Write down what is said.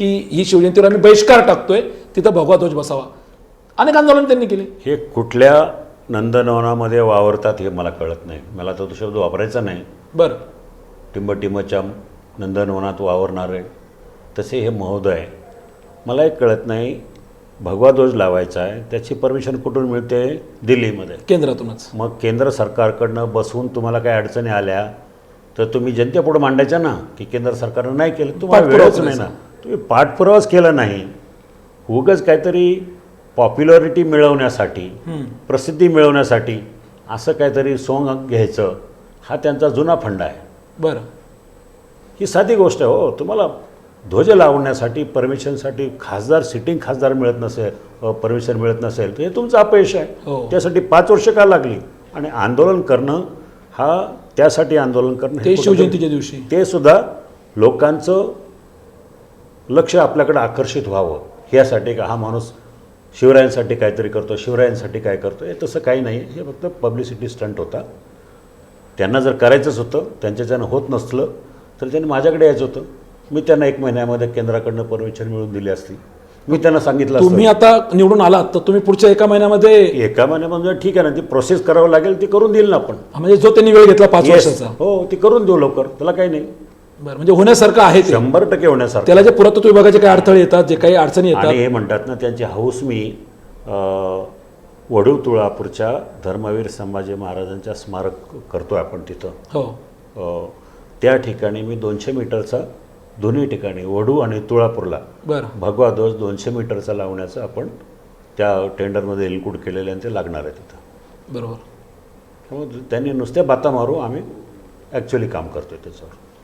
की ही शिवजयंतीवर आम्ही बहिष्कार टाकतोय तिथं भगवा ध्वज बसावा. अनेक आंदोलन त्यांनी केले. हे कुठल्या नंदनवनामध्ये वावरतात हे मला कळत नाही. मला तो शब्द वापरायचा नाही. बरं. टिंबटिंबच्या नंदनवनात वावरणारे तसे हे महोदय मला एक कळत नाही भगवा ध्वज लावायचा आहे त्याची परमिशन कुठून मिळते? दिल्लीमध्ये. केंद्रातूनच. मग केंद्र सरकारकडनं बसवून तुम्हाला काही अडचणी आल्या तर तुम्ही जनतेपुढे मांडायच्या ना की केंद्र सरकारनं नाही केलं? तुम्हाला वेळच नाही ना. तुम्ही पाठपुरावाच केला नाही. उगाच काहीतरी पॉप्युलरिटी मिळवण्यासाठी प्रसिद्धी मिळवण्यासाठी असं काहीतरी सोंग घ्यायचं हा त्यांचा जुना फंडा आहे. बरं. ही साधी गोष्ट आहे हो. तुम्हाला ध्वज लावण्यासाठी परमिशनसाठी खासदार सिटिंग खासदार मिळत नसेल परमिशन मिळत नसेल तर हे तुमचं अपयश आहे. हो. त्यासाठी पाच वर्ष का लागली? आणि आंदोलन करणं हा त्यासाठी आंदोलन करणं हे ते शिवजयंतीच्या दिवशी. ते सुद्धा लोकांचं लक्ष आपल्याकडे आकर्षित व्हावं. ह्यासाठी का हा माणूस शिवरायांसाठी काहीतरी करतो शिवरायांसाठी काय करतो हे तसं काही नाही. हे फक्त पब्लिसिटी स्टंट होता. त्यांना जर करायचंच होतं त्यांच्याच्यानं होत नसलं तर त्यांनी माझ्याकडे यायचं होतं. मी त्यांना एक महिन्यामध्ये केंद्राकडनं परमिशन मिळवून दिली असती. मी त्यांना सांगितलं तुम्ही आता निवडून आलात तर तुम्ही पुढच्या एका महिन्यामध्ये एका महिन्यामध्ये ठीक आहे ना ती प्रोसेस करावं लागेल ती करून देईल ना आपण. म्हणजे जो त्यांनी वेळ घेतला पाच. वर्षाचा. हो ती करून देऊ लवकर. त्याला काही नाही. बरं म्हणजे होण्यासारखं आहे ते. शंभर टक्के होण्यासारखं. त्याला जे पुरातत्व विभागाचे काही अडथळे येतात जे काही अडचणी आणि येतात हे म्हणतात ना त्यांची हौस मी अ, वडूळ तुळापूरच्या धर्मवीर संभाजी महाराजांच्या स्मारक करतो आपण तिथं. हो. अ, त्या ठिकाणी मी दोनशे मीटरचा दोन्ही ठिकाणी वडू आणि तुळापूरला बरं. भगवा ध्वज दोनशे मीटरचा लावण्याचं आपण त्या टेंडरमध्ये इन्क्लूड केलेलं आणि ते लागणार आहे तिथं. बरोबर. त्यामुळे त्यांनी नुसत्या बाता मारू आम्ही ॲक्च्युली काम करतो त्याच्यावर.